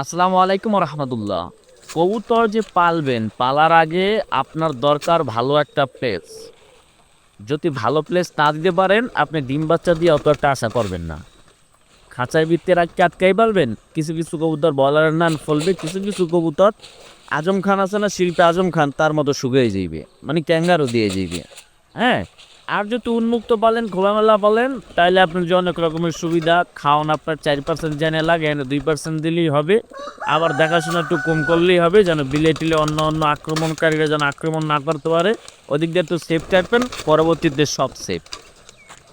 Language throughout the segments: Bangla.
আসসালামু আলাইকুম রহমতুল্লাহ কবুতর যে পালবেন, পালার আগে আপনার দরকার ভালো একটা প্লেস যদি ভালো প্লেস না দিতে পারেন, আপনি ডিম বাচ্চা দিয়ে অত একটা আশা করবেন না। খাঁচায় বৃত্তে আটকে আটকাই পারবেন, কিছু কিছু কবুতর বলারের নান ফলবে, কিছু কিছু কবুতর আজম খান আছে না, শিল্পী আজম খান, তার মতো শুকিয়ে যাইবে মানে ক্যাঙ্গারও দিয়ে যাইবে। হ্যাঁ আর যদি উন্মুক্ত পালেন খোলামেলা বলেন তাহলে আপনার যে অনেক রকমের সুবিধা, খাওয়ান আপনার চার পার্সেন্ট জেনে লাগে, এনে দুই পার্সেন্ট দিলেই হবে। আবার দেখাশোনা একটু কম করলেই হবে, যেন বিলে টিলে অন্য অন্য আক্রমণকারীরা যেন আক্রমণ না করতে পারে। ওদিক দিয়ে একটু সেফ থাকবেন, পরবর্তীতে সব সেফ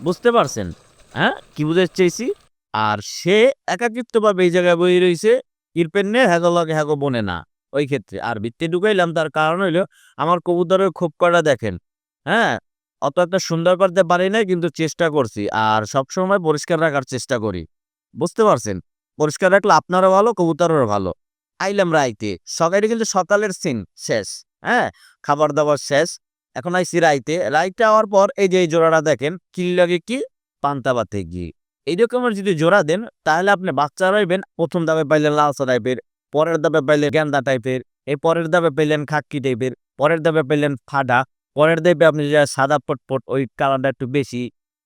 বুঝতে পারছেন? হ্যাঁ? কি বুঝতে চেয়েছি আর সে একাকিত্বভাবে এই জায়গায় বই রয়েছে কিরপেন নে হ্যাগো লাগে, হ্যাগো বনে না, ওই ক্ষেত্রে। আর বৃত্তি ঢুকাইলাম, তার কারণ হইল, আমার কবুতরের খুব কটা দেখেন? হ্যাঁ? অত একটা সুন্দর করতে পারি না কিন্তু চেষ্টা করছি। আর সবসময় পরিষ্কার রাখার চেষ্টা করি। বুঝতে পারছেন? পরিষ্কার রাখলে আপনারও ভালো, কবুতরেরও ভালো। আইলাম রাইতে। সকালে কিন্তু সকালের সিন শেষ হ্যাঁ? খাবার দাবার শেষ। এখন আইসি রাইতে। রাইতে হওয়ার পর এই যে এই জোড়াটা দেখেন কি লাগে কি? পান্তা বাতে গিয়ে। এই রকমের যদি জোড়া দেন, তাহলে আপনি বাচ্চা রইবেন, প্রথম দাবে পাইলেন লালসা টাইপের, পরের দাবে পাইলেন গেন্দা টাইপের, এই পরের দাবে পেলেন খাক্কি টাইপের, পরের দাবে পেলেন ফাডা। পরের দেখবে আপনি যা সাদা পটপট ওই কালারটা একটু বেশি।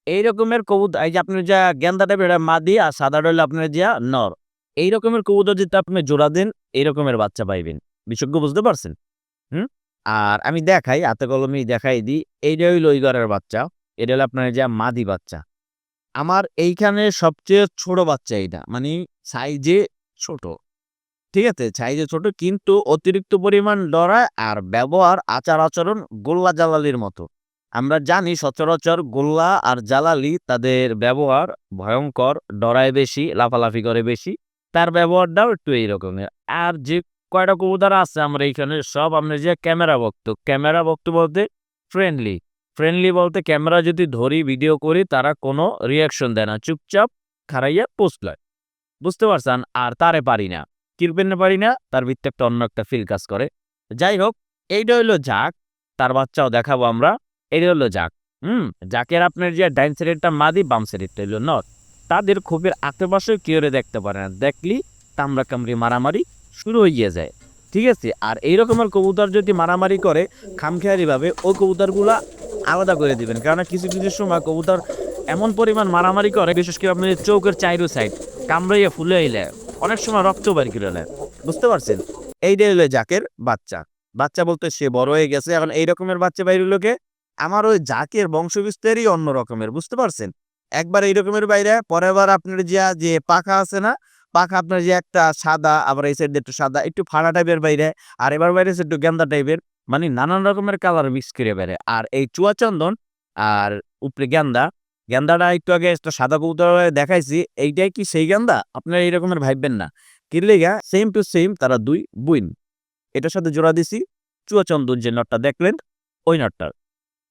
এই রকমের কবুতর এই যে আপনি যা গেন্দা টাইপের এটা মাদি আর সাদা রইলে আপনার যা নর। এই রকমের কবুতর যদি আপনি জোড়া দেন এই রকমের বাচ্চা পাইবেন। বিশেষজ্ঞ বুঝতে পারছেন? হুম? আর আমি দেখাই, হাতে কলমেই দেখাই দিই এইটা হইল ওই ঘরের বাচ্চা। এটা হলো আপনার যা মাদি বাচ্চা। আমার এইখানে সবচেয়ে ছোট বাচ্চা এইটা। মানে সাইজে ছোট। ঠিক আছে সাইজে ছোট কিন্তু অতিরিক্ত পরিমাণ ডরা আর ব্যবহার, আচার আচরণ গোল্লা জালালির মতো। আমরা জানি সচরাচর গোল্লা আর জালালি তাদের ব্যবহার ভয়ঙ্কর, ডরায় বেশি, লাফালাফি করে বেশি, তার ব্যবহারটাও একটু এই রকমের। আর যে কয়টা কবুতর আছে আমরা এইখানে সব আমরা যে ক্যামেরা ভক্ত ক্যামেরা ভক্ত বলতে ফ্রেন্ডলি ফ্রেন্ডলি বলতে ক্যামেরা যদি ধরি ভিডিও করি, তারা কোনো রিয়াকশন দেয় না, চুপচাপ খারাইয়া পোস্ট লয়। বুঝতে পারছেন? আর তারে পারি না। কিরপেনে পারি না, তার ভিত্তি একটা অন্য একটা ফিল কাজ করে। যাই হোক এইটা হইল জাক তার বাচ্চাও দেখাবো আমরা। এটা হলো জাক হুম? জাকের আপনার যে ডাইন সাইডেরটা মাদি, বাম সাইডেরটা হইল নট তাদের খুবের আশেপাশে কেউ দেখতে পারে না। দেখলি কামড়া কামড়ি মারামারি শুরু হয়ে যায়, ঠিক আছে? আর এই রকমের কবুতর যদি মারামারি করে খামখেয়ারিভাবে ওই কবুতরগুলা আলাদা করে দিবেন। কারণ কিছু কিছু সময় কবুতর এমন পরিমাণ মারামারি করে, বিশেষ করে আপনাদের চৌকের চাইরো সাইড কামড়াইয়া ফুলে আইলে। অনেক সময় রক্ত বের করে নেয়। বুঝতে পারছেন? এইটাই হলো জাকের বাচ্চা। বাচ্চা বলতে সে বড় হয়ে গেছে, এখন এই রকমের বাচ্চা বাইরে লোকে আমার ওই জাকের বংশবিস্তারই অন্য রকমের, বুঝতে পারছেন? একবার এই রকমের বাইরে, পরের বার আপনার যে যে পাখা আছে না, পাখা আপনার যে একটা সাদা, আবার এই সাইড একটু সাদা, একটু ফাড়া টাইপের বাইরে, আর এবার বাইরে একটু গেন্দা টাইপের মানে নানান রকমের কালার মিক্স করে বেড়ে। আর এই চুয়াচন্দন আর উপরে গেন্দা গেন্দাটা একটু আগে একটু সাদা কবুতর দেখাইছি, এইটাই কি সেই গেন্দা? আপনারা এই রকমের ভাববেন না। কিরলেগা সেম টু সেম তারা দুই বুইন। এটার সাথে জোড়া দিছি চুয়াচন্দন যে নটটা দেখলেন, ওই নটটার।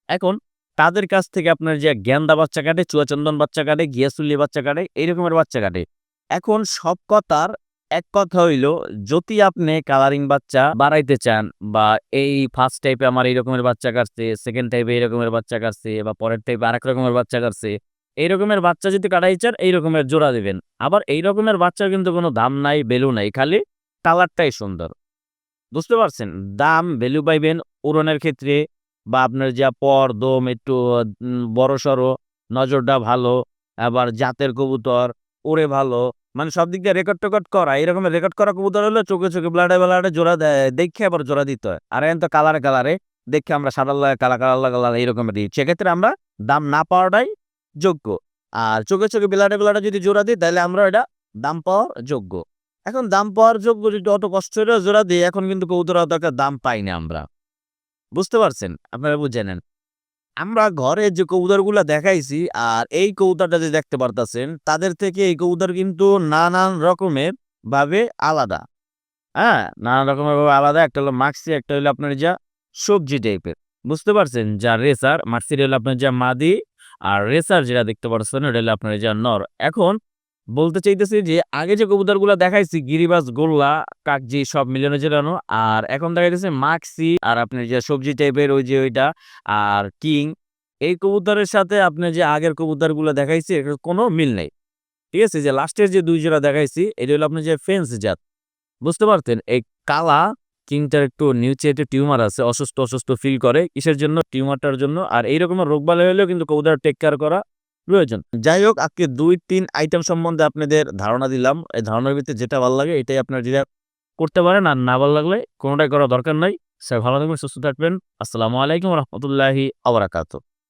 এখন তাদের কাছ থেকে আপনার যে গেন্দা বাচ্চা কাটে, চুয়াচন্দন বাচ্চা কাটে গিয়াসুল্লি বাচ্চা কাটে, এই রকমের বাচ্চা কাটে। এখন সব কথার এক কথা হইল, যদি আপনি কালারিং বাচ্চা বাড়াইতে চান বা এই ফার্স্ট টাইপে আমার এই রকমের বাচ্চা কাটছে সেকেন্ড টাইপে এই রকমের বাচ্চা কাটছে বা পরের টাইপে আরেক রকমের বাচ্চা কাটছে, এই রকমের বাচ্চা যদি কাটাই চান, এই রকমের জোড়া দিবেন। আবার এই রকমের বাচ্চার কিন্তু কোনো দাম নাই ভ্যালু নাই, খালি কালারটাই সুন্দর। বুঝতে পারছেন? দাম ভ্যালু পাইবেন উড়নের ক্ষেত্রে বা আপনার যা পর, দম একটু বড় সড়ো নজরটা ভালো, আবার জাতের কবুতর ওরে ভালো মানে সব দিক দিয়ে রেকর্ড টেকর্ড করা এরকম রেকর্ড করা কবুতর হলে চোখে চোখে ব্লাডে ব্লাডে জোড়া দেখে আবার জোড়া দিতে হয়। আর এখন তো কালারে কালারে দেখে আমরা সাদা কালা কালার কালার এইরকম দিই। সেক্ষেত্রে আমরা দাম না পাওয়াটাই যোগ্য। আর চোখে চোখে ব্লাডে ব্লাডে যদি জোড়া দিই, তাহলে আমরা এটা দাম পাওয়ার যোগ্য। এখন দাম পাওয়ার যোগ্য যদি অত কষ্ট জোড়া দিই, এখন কিন্তু কবুতর অত দাম পাই না আমরা। বুঝতে পারছেন? আপনারা বুঝে নেন। আমরা ঘরে যে কবুতরগুলা দেখাইছি আর এই কবুতরটা যে দেখতে পারতাছেন, তাদের থেকে এই কবুতর কিন্তু নানান রকমের ভাবে আলাদা। হ্যাঁ? নানান রকমের ভাবে আলাদা। একটা হলো মাক্সি, একটা হলো আপনার যা সবজি টাইপের বুঝতে পারছেন? যা রেসার, মাক্সির হলো আপনার যা মাদি আর রেসার যেটা দেখতে পারছেন ওটা হলো আপনার যা নর। এখন বলতে চাইতেছি যে, আগে যে কবুতরগুলো দেখাইছি গিরিবাস গোল্লা, কাকজি সব মিলানো জেলানো আর এখন দেখা যাচ্ছে মাক্সি, আর আপনার যে সবজি টাইপের ওই যে ওইটা, আর কিং, এই কবুতরের সাথে আপনি যে আগের কবুতরগুলো দেখাইছি, এটার কোনো মিল নেই। ঠিক আছে? যে লাস্টের যে দুই জোড়া দেখাইছি, এটা হলো আপনার যে ফেন্স জাত। বুঝতে পারতেন? এই কালা কিংটার একটু নিচে একটু টিউমার আছে, অসুস্থ অসুস্থ ফিল করে, কিসের জন্য? টিউমারটার জন্য, আর এই রকমের রোগ বালাই হলেও কিন্তু কবুতর টেক কেয়ার করা প্রয়োজন। যাই হোক আজকে দুই, তিন আইটেম সম্বন্ধে আপনাদের ধারণা দিলাম। এই ধারণার ভিত্তিতে যেটা ভালো লাগে, এটাই আপনার যেটা করতে পারেন। আর না ভালো লাগলে কোনোটাই করার দরকার নাই। সে ভালো থাকবেন, সুস্থ থাকবেন। আসসালামু আলাইকুম রহমতুল্লাহি আবরাকাত